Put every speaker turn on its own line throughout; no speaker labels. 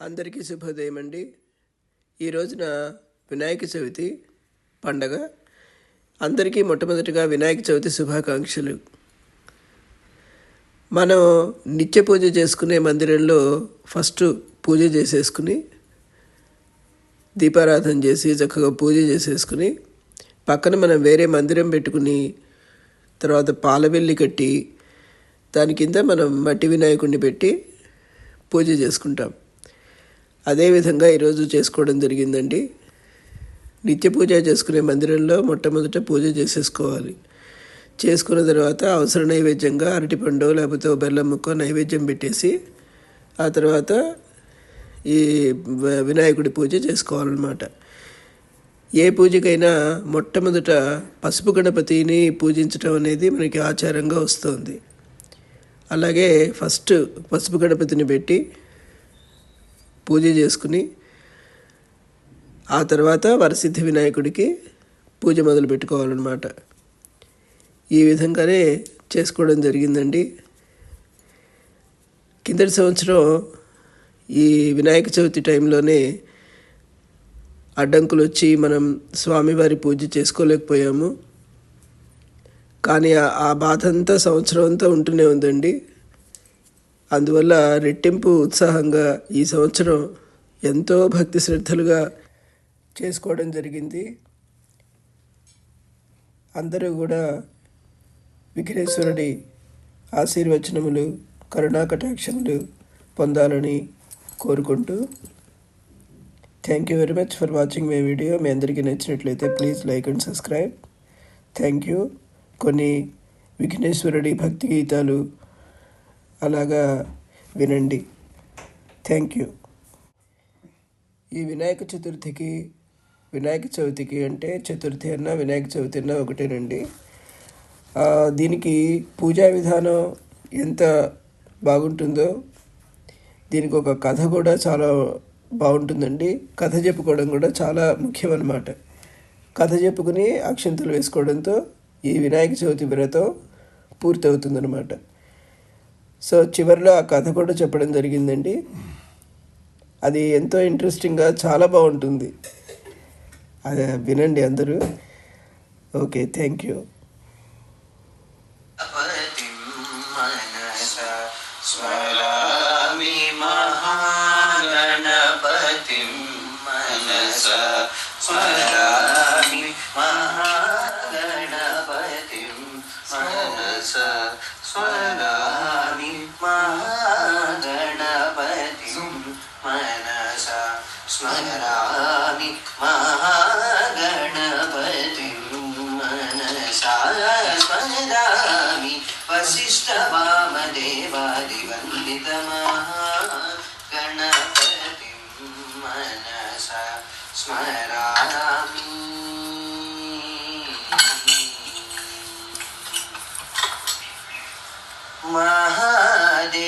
అందరికీ శుభోదయం అండి ఈ రోజున వినాయక చవితి పండగ. అందరికీ మొట్టమొదటిగా వినాయక చవితి శుభాకాంక్షలు. మనం నిత్య పూజ చేసుకునే మందిరంలో ఫస్ట్ పూజ చేసేసుకుని దీపారాధన చేసి చక్కగా పూజ చేసేసుకుని పక్కన మనం వేరే మందిరం పెట్టుకుని తర్వాత పాలవెల్లి కట్టి దాని కింద మనం మట్టి వినాయకుడిని పెట్టి పూజ చేసుకుంటాం. అదేవిధంగా ఈరోజు చేసుకోవడం జరిగిందండి. నిత్య పూజ చేసుకునే మందిరంలో మొట్టమొదట పూజ చేసేసుకోవాలి. చేసుకున్న తర్వాత అవసర నైవేద్యంగా అరటిపండు లేకపోతే బెల్లం ముక్క నైవేద్యం పెట్టేసి ఆ తర్వాత ఈ వినాయకుడి పూజ చేసుకోవాలన్నమాట. ఏ పూజకైనా మొట్టమొదట పసుపు గణపతిని పూజించడం అనేది మనకి ఆచారంగా వస్తుంది. అలాగే ఫస్ట్ పసుపు గణపతిని పెట్టి పూజ చేసుకుని ఆ తర్వాత వరసిద్ధి వినాయకుడికి పూజ మొదలు పెట్టుకోవాలన్నమాట. ఈ విధంగానే చేసుకోవడం జరిగిందండి. కిందటి సంవత్సరం ఈ వినాయక చవితి టైంలోనే అడ్డంకులు వచ్చి మనం స్వామివారి పూజ చేసుకోలేకపోయాము. కానీ ఆ- బాధ అంతా సంవత్సరం అంతా ఉంటూనే ఉందండి. అందువల్ల రెట్టింపు ఉత్సాహంగా ఈ సంవత్సరం ఎంతో భక్తి శ్రద్ధలుగా చేసుకోవడం జరిగింది. అందరూ కూడా విఘ్నేశ్వరుడి ఆశీర్వచనములు కరుణాకటాక్షములు పొందాలని కోరుకుంటూ thank you very much for watching my video. మీ అందరికీ నచ్చినట్లయితే please like and subscribe. Thank you. కొన్ని విఘ్నేశ్వరుడి భక్తి గీతాలు అలాగా వినండి. థ్యాంక్ యూ ఈ వినాయక చతుర్థికి వినాయక చవితికి అంటే చతుర్థి అన్న వినాయక చవితి అన్న ఒకటేనండి దీనికి పూజా విధానం ఎంత బాగుంటుందో దీనికి ఒక కథ కూడా చాలా బాగుంటుందండి. కథ చెప్పుకోవడం కూడా చాలా ముఖ్యం అన్నమాట కథ చెప్పుకుని అక్షంతలు వేసుకోవడంతో ఈ వినాయక చవితి వ్రతం పూర్తవుతుందన్నమాట. సో చివరిలో ఆ కథ కూడా చెప్పడం జరిగిందండి. అది ఎంతో ఇంట్రెస్టింగ్గా చాలా బాగుంటుంది. అది వినండి అందరూ. Okay thank you.
पतिं महादेवसुतं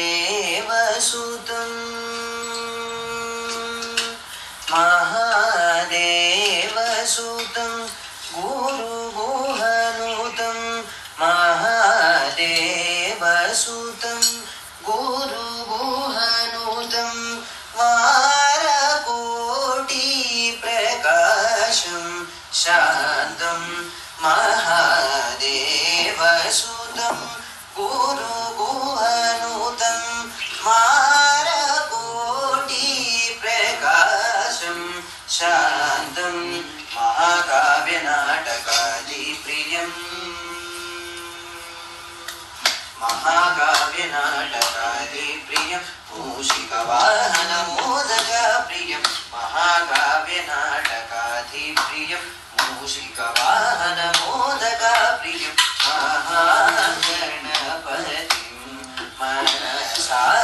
ഭാരകോടി പ്രകാശം ശാന്തം മഹാകാവ്യനാടകാദി പ്രിയം. മഹാകാവ്യനാടകാദി പ്രിയം. മൂഷികവാഹന മോദക പ്രിയം. മഹാകാവ്യനാടകാദി പ്രിയം. മൂഷികവാഹന മോദക പ്രിയം.
മഹാഗണപതിം മനസാ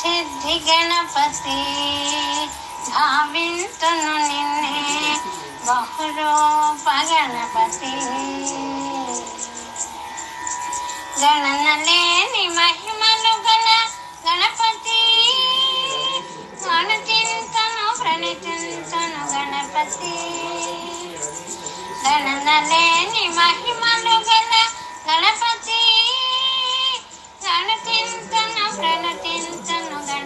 సిద్ధి గణపతి భావింతును నిన్నే బహురూప గణపతి గణన లేని మహిమలు గల గణపతి. గణచింతను ప్రణచింతను గణపతి. గణన లేని మహిమలు గల గణపతి. గణచింతను ప్రణచింతను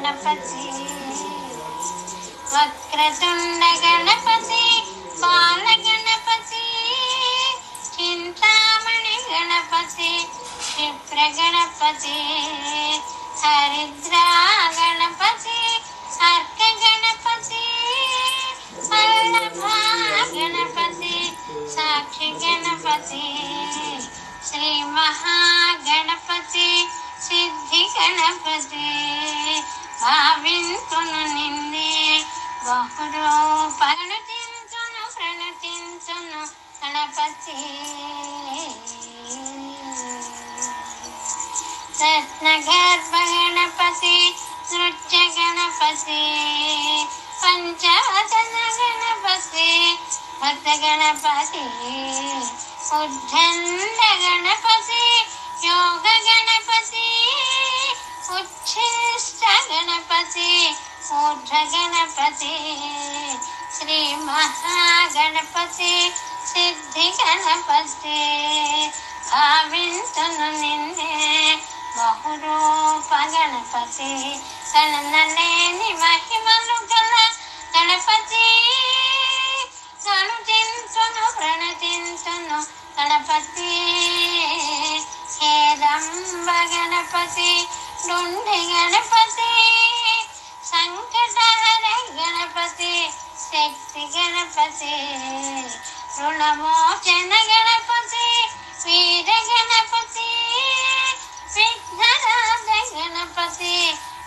గణపతి వక్రతుండ గణపతి బాల గణపతి చింతామణి గణపతి క్షిప్ర గణపతి హరిద్రా గణపతి అర్క గణపతి వల్లభ గణపతి సాక్షి గణపతి శ్రీ మహాగణపతి సిద్ధి గణపతి భావింతును నిన్నే. బహుడు తింతును ప్రణటించును గణపతి రత్న గర్భ గణపతి నృత్య గణపతి పంచవదన గణపతి భక్త గణపతి ఉద్ధండ గణపతి యోగ గణపతి ఉచ్ఛిష్ట గణపతి ఊర్ధ్వ గణపతి శ్రీ మహాగణపతి సిద్ధి గణపతి భావింతును నిన్నే బహురూప గణపతి గణనలేని మహిమలు గల గణపతి. గణుతింతును ప్రణతింతును గణపతి హేదంబ గణపతి డుండి గణపతి సంకటహర గణపతి శక్తి గణపతి రుణమోచన గణపతి వీర గణపతి విఘ్నరాజ గణపతి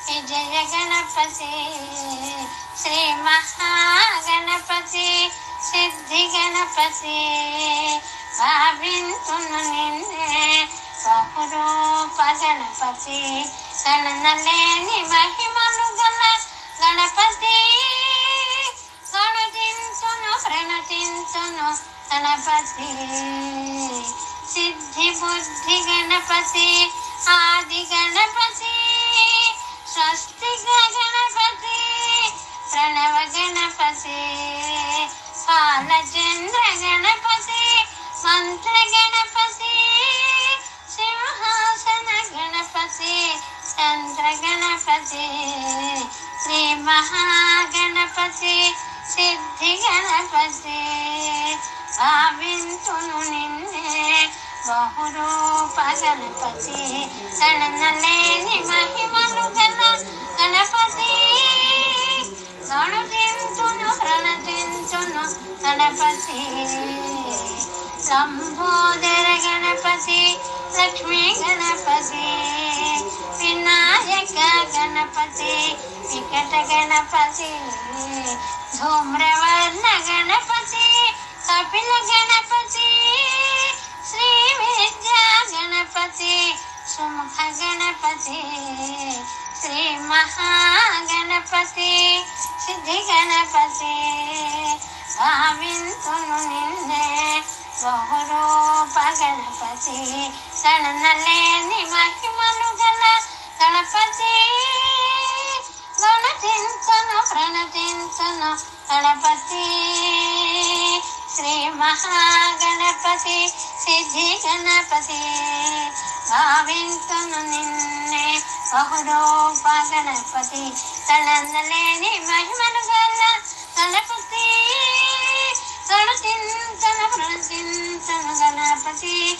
విజయ గణపతి శ్రీ మహాగణపతి సిద్ధి గణపతి భావింతును నిన్నే బహురూప గణపతి గణనలేని మహిమలు గల గణపతి గణతింతును ప్రణతింతును గణపతి సిద్ధి బుద్ధి గణపతి ఆది గణపతి స్వస్తిక గణపతి ప్రణవ గణపతి పాలచంద్ర గణపతి మంత్ర గణపతి సింహాసన గణపతి చంద్ర గణపతి శ్రీ మహాగణపతి సిద్ధి గణపతి భావింతును నిన్నే బహురూప గణపతి గణనలేని మహిమలు గల గణపతి గణతింతును ప్రణతింతును గణపతి సంబోధర గణపతి లక్ష్మీ గణపతి వినాయక గణపతి వికట గణపతి ధూమ్రవర్ణ గణపతి కపిల గణపతి శ్రీ విద్యా గణపతి సుముఖ గణపతి శ్రీ మహాగణపతి సిద్ధి గణపతి భావింతును నిన్నే బహురూప గణపతి గణనలేని మహిమలు గల గణపతి గణతించను ప్రణతించను. గణపతి శ్రీ మహాగణపతి సిద్ధి గణపతి. భావించను నిన్నే బహురూప గణపతి. తనందలేని మహిమను గల గణపతి. గణతింతను ప్రణతింతను గణపతి.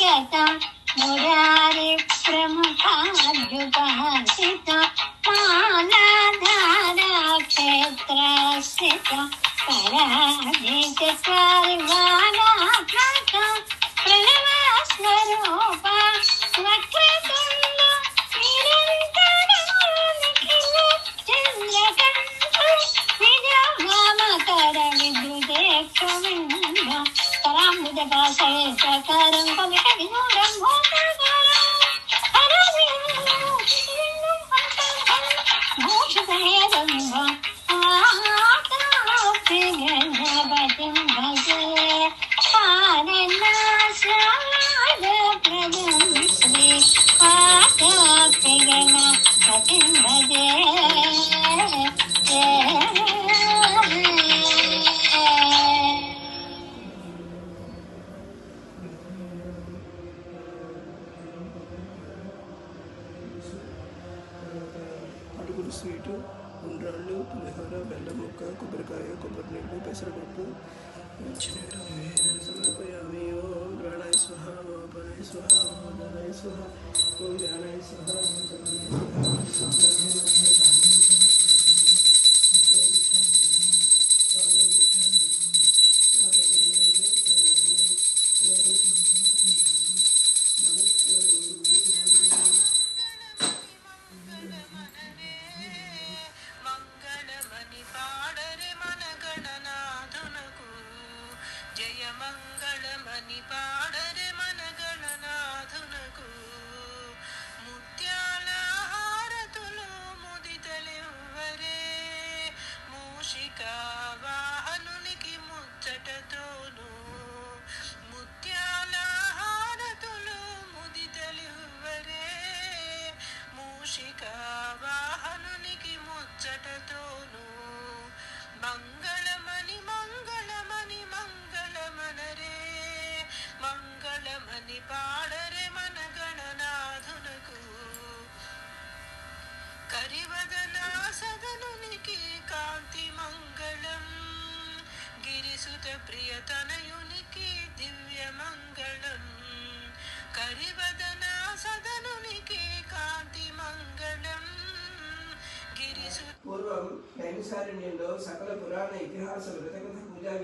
जगत मुरारे प्रमुखाद्युपहसित मालाधारा क्षेत्रस्थित पराजित सर्वाला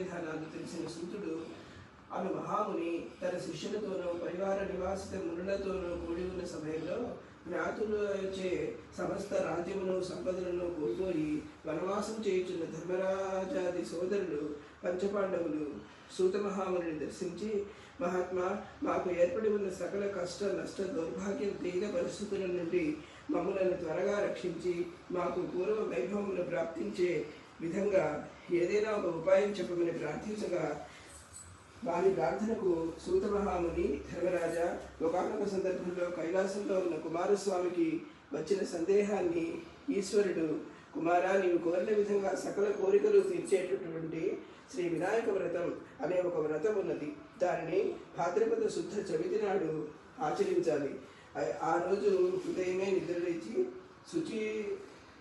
విధానాలు తెలిసిన సూతుడు అను మహాముని తన శిష్యులతోనూ పరివార నివాసిత మునులతోనూ కూడి ఉన్న సమయంలో జ్ఞాతులచే సమస్త రాజ్యమును సంపదలను కోల్పోయి వనవాసం చేయుచున్న ధర్మరాజాది సోదరులు పంచపాండవులు సూత మహాముని దర్శించి మహాత్మా మాకు ఏర్పడి ఉన్న సకల కష్ట నష్ట దౌర్భాగ్యం తీగ పరిస్థితుల నుండి మమ్మలను త్వరగా రక్షించి మాకు పూర్వ వైభవమును ప్రాప్తించే విధంగా ఏదైనా ఒక ఉపాయం చెప్పమని ప్రార్థించగా వారి ప్రార్థనకు సూత మహాముని ధర్మరాజా ఒకనొక సందర్భంలో కైలాసంలో ఉన్న కుమారస్వామికి వచ్చిన సందేహాన్ని ఈశ్వరుడు కుమారా నీవు కోరిన విధంగా సకల కోరికలు తీర్చేటటువంటి శ్రీ వినాయక వ్రతం అనే ఒక వ్రతం ఉన్నది. దానిని భాద్రపద శుద్ధ చవితి నాడు ఆచరించాలి. ఆ- ఆ రోజు ఉదయమే నిద్రలేచి శుచి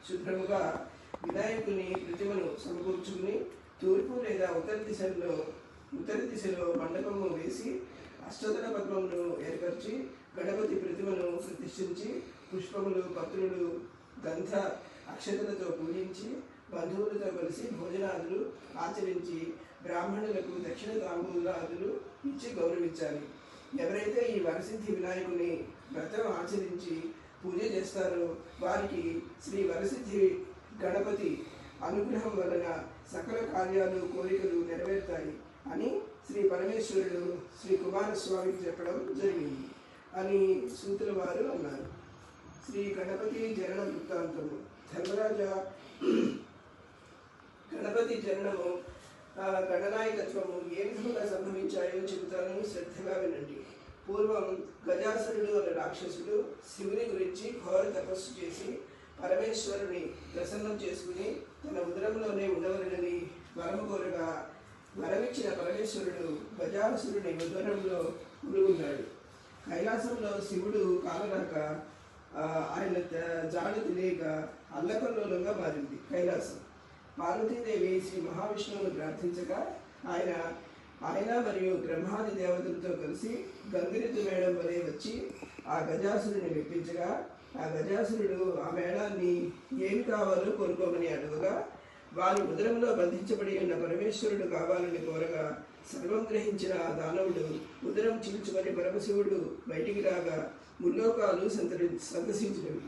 శుభ్రముగా వినాయకుని ప్రతిమను సమకూర్చుకుని తూర్పు లేదా ఉత్తర దిశలో ఉత్తర దిశలో మండపము వేసి అష్టదళ పద్మమును ఏర్పరిచి గణపతి ప్రతిమను ప్రతిష్ఠించి పుష్పములు పత్రులు గంధ అక్షతలతో పూజించి బంధువులతో కలిసి భోజనాదులు ఆచరించి బ్రాహ్మణులకు దక్షిణ తాంబూలాదులు ఇచ్చి గౌరవించాలి. ఎవరైతే ఈ వరసిద్ధి వినాయకుని వ్రతం ఆచరించి పూజ చేస్తారో వారికి శ్రీ వరసిద్ధి గణపతి అనుగ్రహం వలన సకల కార్యాలు కోరికలు నెరవేరుతాయి అని శ్రీ పరమేశ్వరుడు శ్రీ కుమారస్వామికి చెప్పడం జరిగింది అని సూతుల వారు అన్నారు. శ్రీ గణపతి జనన వృత్తాంతము. ధర్మరాజ గణపతి జననము గణనాయకత్వము ఏ విధంగా సంభవించాయో చెబుతాను శ్రద్ధగా వినండి. పూర్వం గజాసురుడు అనే రాక్షసుడు శివుని గురించి ఘోర తపస్సు చేసి పరమేశ్వరుని ప్రసన్నం చేసుకుని తన ఉదరంలోనే ఉండవలనని వరము కోరగా వరమిచ్చిన పరమేశ్వరుడు గజాసురుని ఉదరంలో ఉరుగున్నాడు కైలాసంలో శివుడు కాలరాక ఆయన త- జాడు తెలియక అల్లకల్లోలంగా మారింది కైలాసం. పార్వతీదేవి శ్రీ మహావిష్ణువును ప్రార్థించగా ఆయన ఆయన మరియు బ్రహ్మాది దేవతలతో కలిసి గంగిరెద్దు మేడం వలె వచ్చి ఆ గజాసురుని మెప్పించగా ఆ గజాసురుడు ఆ మేళాన్ని ఏమి కావాలో కోరుకోమని అడుగుగా వారి ఉదరంలో బంధించబడి ఉన్న పరమేశ్వరుడు కావాలని కోరగా సర్వం గ్రహించిన ఆ దానవుడు ఉదరం చీల్చుకొని పరమశివుడు బయటికి రాగా ముల్లోకాలు సంతరి సందర్శించినవి.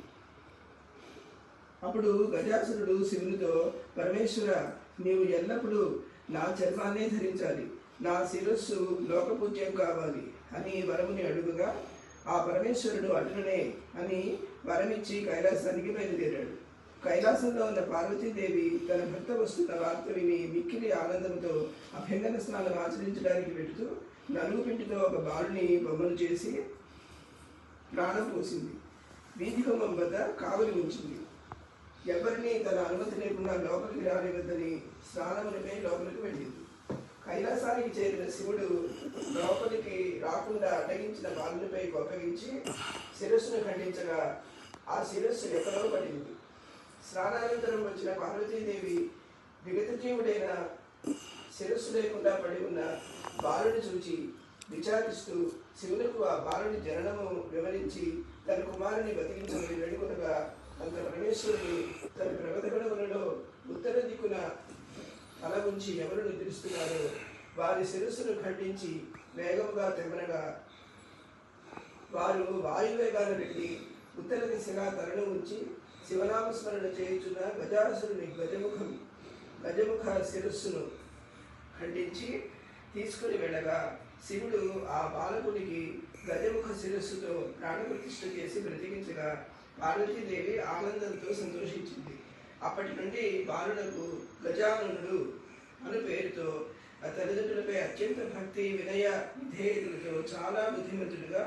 అప్పుడు గజాసురుడు శివునితో పరమేశ్వర నీవు ఎల్లప్పుడూ నా చర్మాన్నే ధరించాలి. నా శిరస్సు లోకపూజ్యం కావాలి అని వరముని అడుగుగా ఆ పరమేశ్వరుడు అటునే అని వరమిచ్చి కైలాసానికి బయలుదేరాడు. కైలాసంలో ఉన్న పార్వతీదేవి తన భర్త వస్తున్న వార్త విని మిక్కిలి ఆనందంతో అభ్యంగన స్నానం ఆచరించడానికి వెళుతూ నలుగు పిండితో ఒక బాలుని బొమ్మను చేసి ప్రాణం పోసింది. వీధి బొమ్మం వద్ద కావలి ఉంచింది. ఎవరిని తన అనుమతి లేకుండా లోపలికి రానివద్దని స్నానమునిపై లోపలికి వెళ్ళింది. కైలాసానికి చేరిన శివుడు లోపలికి రాకుండా అడ్డగించిన బాలునిపై గొప్పగించి శిరస్సును ఖండించగా ఆ శిరస్సు ఎక్కడో పడింది. స్నానానంతరం వచ్చిన పార్వతీదేవి విగతజీవుడైన శిరస్సు లేకుండా పడి ఉన్న బాలుని చూచి విచారిస్తూ శివులకు ఆ బాలుని జననము వివరించి తన కుమారుని బతికించమని వేడుకొనగా అంత పరమేశ్వరుడు తన ప్రగతగడములలో ఉత్తర దిక్కున తల ఉంచి ఎవరు నిద్రిస్తున్నారో? వారి శిరస్సును ఖండించి వేగముగా తెమ్మనగా వారు వాయువేగాన వెళ్ళి ఉత్తర దిశగా తలను ఉంచి శివనామస్మరణ చేయుచున్న గజాసురుని గజముఖం గజముఖ శిరస్సును ఖండించి తీసుకుని వెళ్ళగా శివుడు ఆ బాలకునికి గజముఖ శిరస్సుతో ప్రాణప్రతిష్ఠ చేసి బ్రతికించగా పార్వతీదేవి ఆనందంతో సంతోషించింది. అప్పటి నుండి బాలునకు గజాననుడు అను పేరుతో ఆ తల్లిదండ్రులపై అత్యంత భక్తి వినయ విధేయతలతో చాలా బుద్ధిమంతుడుగా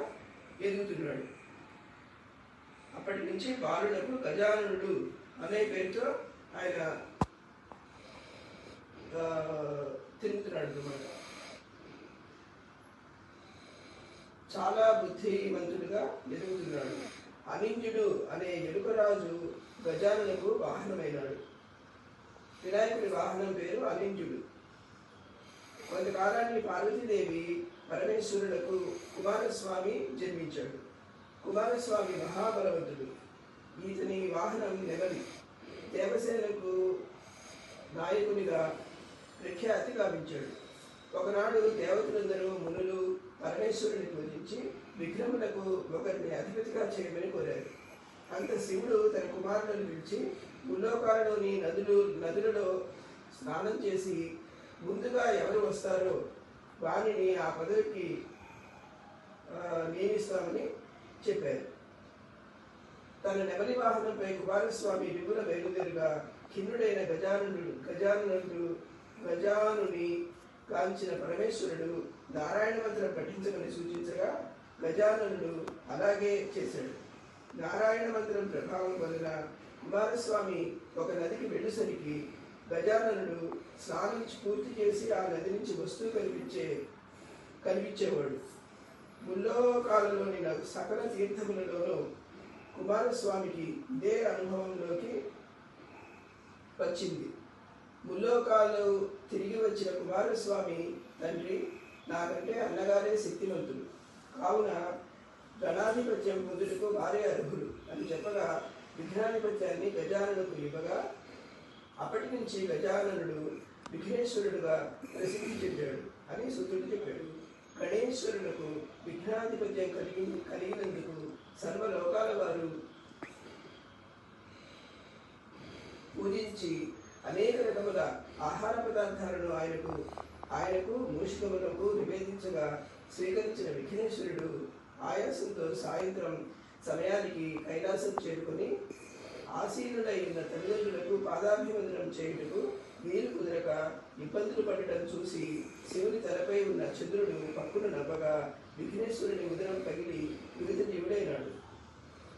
ఎదుగుతున్నాడు. అప్పటి నుంచి బాలునకు గజాననుడు అనే పేరుతో ఆయన తిరుగుతున్నాడు అన్నమాట చాలా బుద్ధిమంతుడుగా ఎదుగుతున్నాడు. అనింజుడు అనే ఎలుకరాజు గజాననకు వాహనమైనాడు. వినాయకుడి వాహనం పేరు అలింజుడు. కొంతకాలాన్ని పార్వతీదేవి పరమేశ్వరులకు కుమారస్వామి జన్మించాడు. కుమారస్వామి మహాబలవంతుడు. ఈతని వాహనం నెమలి. దేవసేనకు నాయకునిగా ప్రఖ్యాతి గావించాడు. ఒకనాడు దేవతలందరూ మునులు పరమేశ్వరుని పూజించి విగ్రహములకు ఒకరిని అధిపతిగా చేయమని కోరారు. అంత శివుడు తన కుమారులను పిలిచి ముల్లోకాలలోని నదులు నదులలో స్నానం చేసి ముందుగా ఎవరు వస్తారో వారిని ఆ పదవికి నియమిస్తామని చెప్పారు. తన నెమలి వాహనంపై కుమారస్వామి విపుల బయలుదేరుగా ఖిన్నుడైన గజానుడు గజానుడు గజానుని కాంచిన పరమేశ్వరుడు నారాయణ మంత్రం పఠించమని సూచించగా గజానుడు అలాగే చేశాడు. నారాయణ మందిరం ప్రభావం వలన కుమారస్వామి ఒక నదికి వెళ్ళేసరికి గజాననుడు స్నానం పూర్తి చేసి ఆ నది నుంచి వస్తువు కనిపించే కనిపించేవాడు. ముల్లోకాలలోని సకల తీర్థములలోనూ కుమారస్వామికి ఇదే అనుభవంలోకి వచ్చింది. ముల్లోకాలు తిరిగి వచ్చిన కుమారస్వామి తండ్రి నాకంటే అన్నగారే శక్తివంతుడు. కావున గణాధిపత్యం పొందుటకు వారే అర్హులు అని చెప్పగా విఘ్నాధిపత్యాన్ని గజాననుకు ఇవ్వగా అప్పటి నుంచి గజాననుడు విఘ్నేశ్వరుడుగా ప్రసిద్ధి చెందాడు అని సూత్రుడు చెప్పాడు. గణేశ్వరులకు విఘ్నాధిపత్యం కలిగి కలిగినందుకు సర్వలోకాల వారు పూజించి అనేక రకముల ఆహార పదార్థాలను ఆయనకు ఆయనకు మూషికములకు నివేదించగా స్వీకరించిన విఘ్నేశ్వరుడు ఆయాసంతో సాయంత్రం సమయానికి కైలాసం చేరుకొని ఆసీనుడై ఉన్న తల్లిదండ్రులకు పాదాభివందనం చేయుటకు వీలు కుదరక ఇబ్బందులు పడటం చూసి శివుని తలపై ఉన్న చంద్రుడు పక్కున నవ్వగా విఘ్నేశ్వరుని ఉదరం పగిలి వివిధ జీవుడైనాడు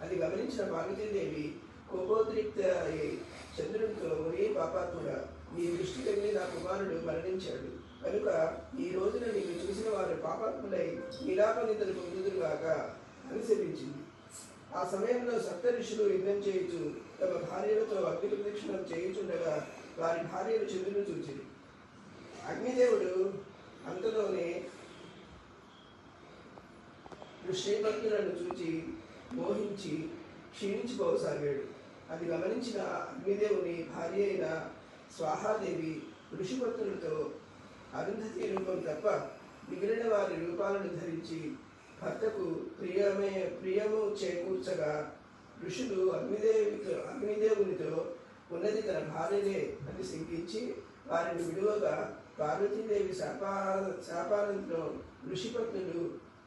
అది గమనించిన పార్వతీదేవి కోపోద్రిక్త అయి చంద్రుడితో ఒరే పాపాత్ముడ నీ దృష్టి తగిలి నా కుమారుడు మరణించాడు. కనుక ఈ రోజున నీవు చూసిన వారు పాపాత్ములై నీలాపనితలు పొందుదురుగాక అని శపించింది. ఆ సమయంలో సప్త ఋషులు యుద్ధం చేయుచు తమ భార్యలతో అగ్ని ప్రదక్షిణం చేయుచుండగా వారి భార్యలు చంద్రుని చూచింది అగ్నిదేవుడు అంతలోనే శ్రీభక్తులను చూచి మోహించి క్షీణించిపోసాగాడు. అది గమనించిన అగ్నిదేవుని భార్య అయిన స్వాహాదేవి ఋషిభక్తులతో అరుంధతి రూపం తప్ప మిగిలిన వారి రూపాలను ధరించి భర్తకు ప్రియమే ప్రియము చేకూర్చగా ఋషులు అగ్నిదేవితో అగ్నిదేవునితో ఉన్నది తన భార్యనే అని శంకించి వారిని విడువగా పార్వతీదేవి శాపా శాపానంతో ఋషిపత్నులు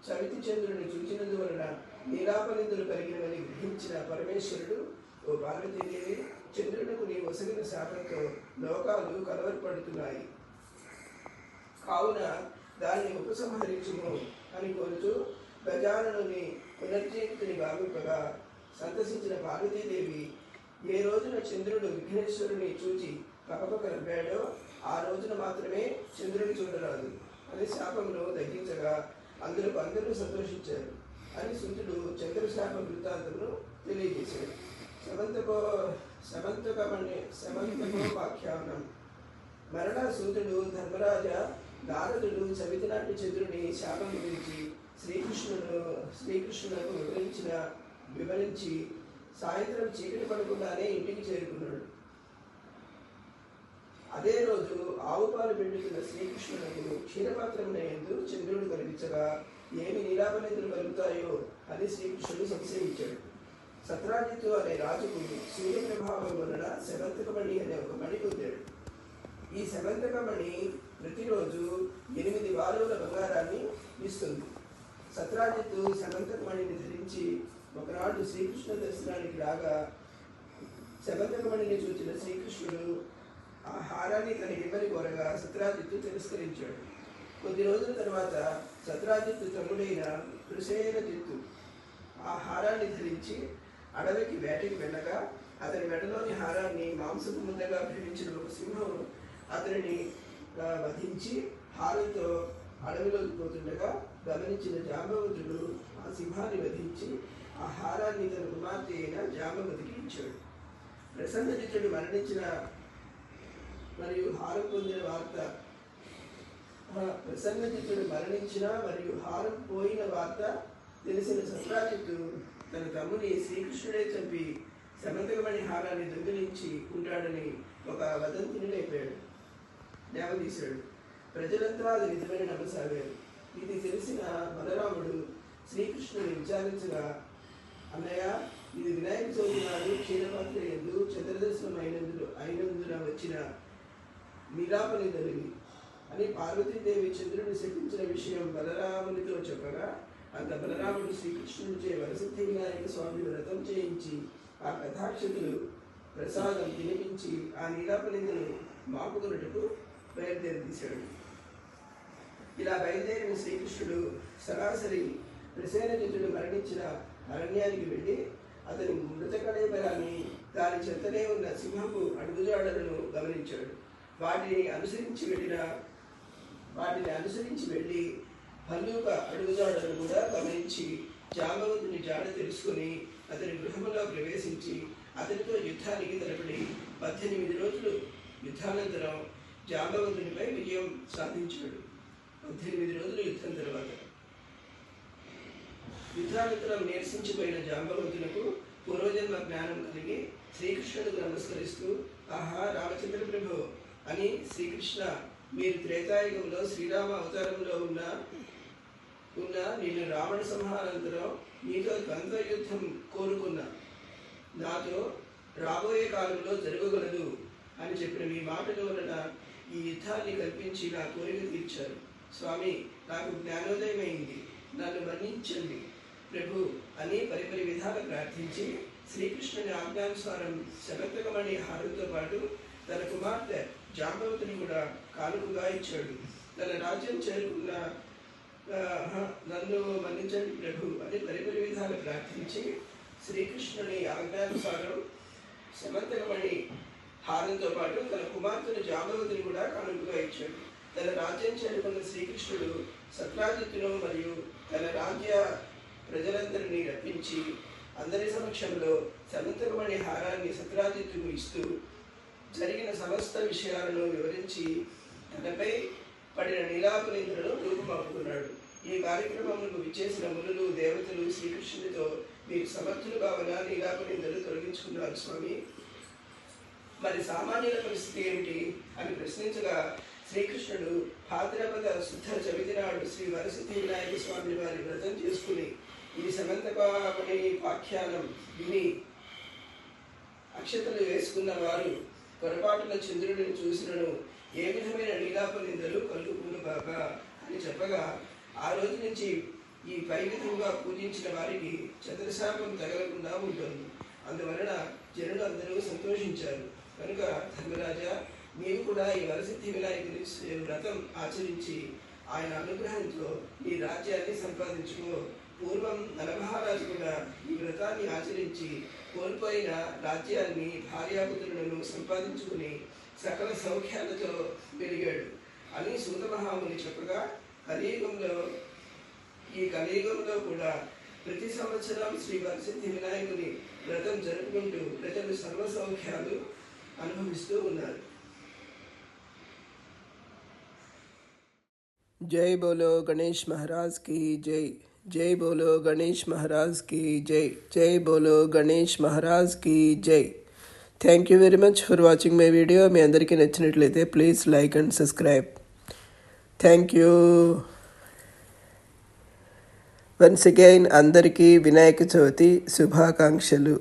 చవితి చంద్రుని చూచినందువలన నీలాపనిందులు కలిగినవని గ్రహించిన పరమేశ్వరుడు ఓ పార్వతీదేవి చంద్రునకు నీ వసగిన శాపంతో లోకాలు కలవరపడుతున్నాయి. కావున దాన్ని ఉపసంహరించుము అని కోరుతూ గజాననుని పునర్జీవితుని గావింపగా సంతసించిన పార్వతీదేవి ఏ రోజున చంద్రుడు విఘ్నేశ్వరుని చూచి పక్కపక్క నవ్వాడో ఆ రోజున మాత్రమే చంద్రుని చూడరాదు అని శాపమును తగ్గించగా అందరూ అందరూ సంతోషించారు అని సుతుడు చంద్రశాప వృత్తాంతమును తెలియజేశాడు. సమంతకో సమంతకమణి సమంతకోపాఖ్యానం. మరణ సూతుడు ధర్మరాజ నారదుడు సవితనాటి చంద్రుని శాపం గురించి శ్రీకృష్ణుడు శ్రీకృష్ణులకు వివరించిన వివరించి సాయంత్రం చీకటి పడకుండానే ఇంటికి చేరుకున్నాడు. అదే రోజు ఆవు పాలు పిండుతున్న శ్రీకృష్ణునకు క్షీరపాత్రమున ఎందు చంద్రుడు కనిపించగా ఏమి నీలాపనిందులు కలుగుతాయో? అని శ్రీకృష్ణుడు సంశయించాడు. సత్రాజిత్తు అనే రాజుకు సూర్య ప్రభావం వలన శవంతకమణి అనే ఒక మణి పొందాడు. ఈ సమంతకమణి ప్రతిరోజు ఎనిమిది వారుల బంగారాన్ని ఇస్తుంది. సత్రాజిత్తు సమంతకమణిని ధరించి ఒకనాడు శ్రీకృష్ణ దర్శనానికి రాగా శబంధకమణిని చూచిన శ్రీకృష్ణుడు ఆ హారాన్ని తన ఇవ్వని కోరగా సత్రాజిత్తు తిరస్కరించాడు. కొద్ది రోజుల తర్వాత సత్రాజిత్తు తమ్ముడైన కృసేనజిత్తు ఆ హారాన్ని ధరించి అడవికి వేటకి వెళ్ళగా అతని మెడలోని హారాన్ని మాంసపు ముద్దగా భ్రమించిన ఒక సింహం అతనిని వధించి హారంతో అడవిలోకి పోతుండగా గమనించిన జాంబవతుడు ఆ సింహాన్ని వధించి ఆ హారాన్ని తన కుమార్తె అయిన జాంబవతికి ఇచ్చాడు. ప్రసన్నజితుడు మరణించిన మరియు హారం పొందిన వార్త ప్రసన్నజితుడు మరణించిన మరియు హారం పోయిన వార్త తెలిసిన సత్రాజిత్తు తన తమ్ముని శ్రీకృష్ణుడే చంపి సమంతకమణి హారాన్ని దొంగిలించి ఉంటాడని ఒక వదంతిని లేపాడు. లేవదీశాడు ప్రజలంతా అది నిజమని నమ్మసాగారు ఇది తెలిసిన బలరాముడు శ్రీకృష్ణుని విచారించగా అన్నయ్య ఇది వినాయక చవితి నాడు క్షీణపాత్ర ఎందు చంద్రదర్శనం అయినందున అయినందున వచ్చిన మిలాపని తల్లి అని పార్వతీదేవి చంద్రుని శపించిన విషయం బలరామునితో చెప్పగా అంత బలరాముడు శ్రీకృష్ణునిచే వరసిద్ధి వినాయక స్వామి వ్రతం చేయించి ఆ కథాక్షతులు ప్రసాదం తినిపించి ఆ నీలాపనిందును మాపుకొనుటకు బయలుదేరి తీశాడు ఇలా బయలుదేరిన శ్రీకృష్ణుడు సరాసరి ప్రసేనజితుడు మరణించిన అరణ్యానికి వెళ్ళి అతని మృతకళేబరాన్ని దాని చెంతనే ఉన్న సింహపు అడుగుజాడలను గమనించాడు. వాటిని అనుసరించి వెళ్ళిన వాటిని అనుసరించి వెళ్ళి భల్లూక అడుగుజాడలను కూడా గమనించి జాంబవంతుని జాడ తెలుసుకుని అతని గృహంలో ప్రవేశించి అతనితో యుద్ధానికి తలపడి పద్దెనిమిది రోజులు యుద్ధానంతరం జాంబవంతునిపై విజయం సాధించాడు. పద్దెనిమిది రోజుల యుద్ధం తర్వాత. యుద్ధానంతరం నీరసించిపోయిన జాంబవంతునకు పూర్వజన్మ జ్ఞానం కలిగి శ్రీకృష్ణుడికి నమస్కరిస్తూ ఆహా రామచంద్ర ప్రభు అని శ్రీకృష్ణ మీరు త్రేతాయుగంలో శ్రీరామ అవతారంలో ఉన్న ఉన్న నేను రావణ సంహారంతరం మీతో ద్వంద్వ యుద్ధం కోరుకున్నా. నాతో రాబోయే కాలంలో జరగగలదు అని చెప్పిన మీ మాటల వలన ఈ యుద్ధాన్ని కల్పించి నా కోరిక తీర్చారు. స్వామి నాకు జ్ఞానోదయమైంది. నన్ను మన్నించండి. ప్రభు అని పరిపరి విధాలు ప్రార్థించి శ్రీకృష్ణుని ఆజ్ఞానుసారం శరతకమణి హారంతో పాటు తన కుమార్తె జాంబవతిని కూడా కానుకగా ఇచ్చాడు. తన రాజ్యం చేరుకున్న నన్ను మన్నించండి ప్రభు. అని పరిపరి విధాలు ప్రార్థించి శ్రీకృష్ణుని ఆజ్ఞానుసారం శమంతకమణి హారంతో పాటు తన కుమార్తెను జాంబవతిని కూడా కానుకగా ఇచ్చాడు. తన రాజ్యం చేరుకున్న శ్రీకృష్ణుడు సత్రాజిత్తును మరియు తన రాజ్య ప్రజలందరినీ రప్పించి అందరి సమక్షంలో సమంతకమణి హారాన్ని సత్రాజిత్తుకు ఇస్తూ జరిగిన సమస్త విషయాలను వివరించి తనపై పడిన నీలాపనింద్రను రూపుమాపుకున్నాడు. ఈ కార్యక్రమములకు విచ్చేసిన మునులు దేవతలు శ్రీకృష్ణుడితో మీరు సమర్థులు కావన నీలాపనిందలు తొలగించుకున్నారు స్వామి. మరి సామాన్యుల పరిస్థితి ఏమిటి అని ప్రశ్నించగా శ్రీకృష్ణుడు భాద్రపద శుద్ధ చవితి నాడు శ్రీ వరసిద్ధి వినాయక స్వామి వారి వ్రతం చేసుకుని ఈ సమంతకమణి వాఖ్యానం విని అక్షతలు వేసుకున్న వారు పొరపాటున చంద్రుడిని చూసినను ఏ విధమైన నీలాప నిందలు కలుగుకును బాగా అని చెప్పగా ఆ రోజు నుంచి ఈ పై విధంగా పూజించిన వారికి చంద్రశాపం తగలకుండా ఉంటుంది. అందువలన జనులు అందరూ సంతోషించారు. కనుక ధర్మరాజా నీవు కూడా ఈ వరసిద్ధి వినాయకుని వ్రతం ఆచరించి ఆయన అనుగ్రహంతో ఈ రాజ్యాన్ని సంపాదించుకో. పూర్వం నలమహారాజు కూడా ఈ వ్రతాన్ని ఆచరించి కోల్పోయిన రాజ్యాన్ని భార్యాపుత్రులను సంపాదించుకుని సకల సౌఖ్యాలతో పెరిగాడు. అని సూత మహాముని చెప్పగా కలియుగంలో ఈ కలియుగంలో కూడా ప్రతి సంవత్సరం శ్రీ వరసిద్ధి వినాయకుని వ్రతం జరుపుకుంటూ ప్రజలు సర్వ సౌఖ్యాలు అనుభవిస్తూ ఉన్నారు జై బోలో గణేష్ మహారాజ్ కి జై జై బోలో గణేష్ మహారాజ్ కి జై జై బోలో గణేష్ మహారాజ్ కి జై thank you very much for watching my video మీ అందరికీ నచ్చినట్లయితే please like and subscribe thank you once again అందరికీ వినాయక చవితి శుభాకాంక్షలు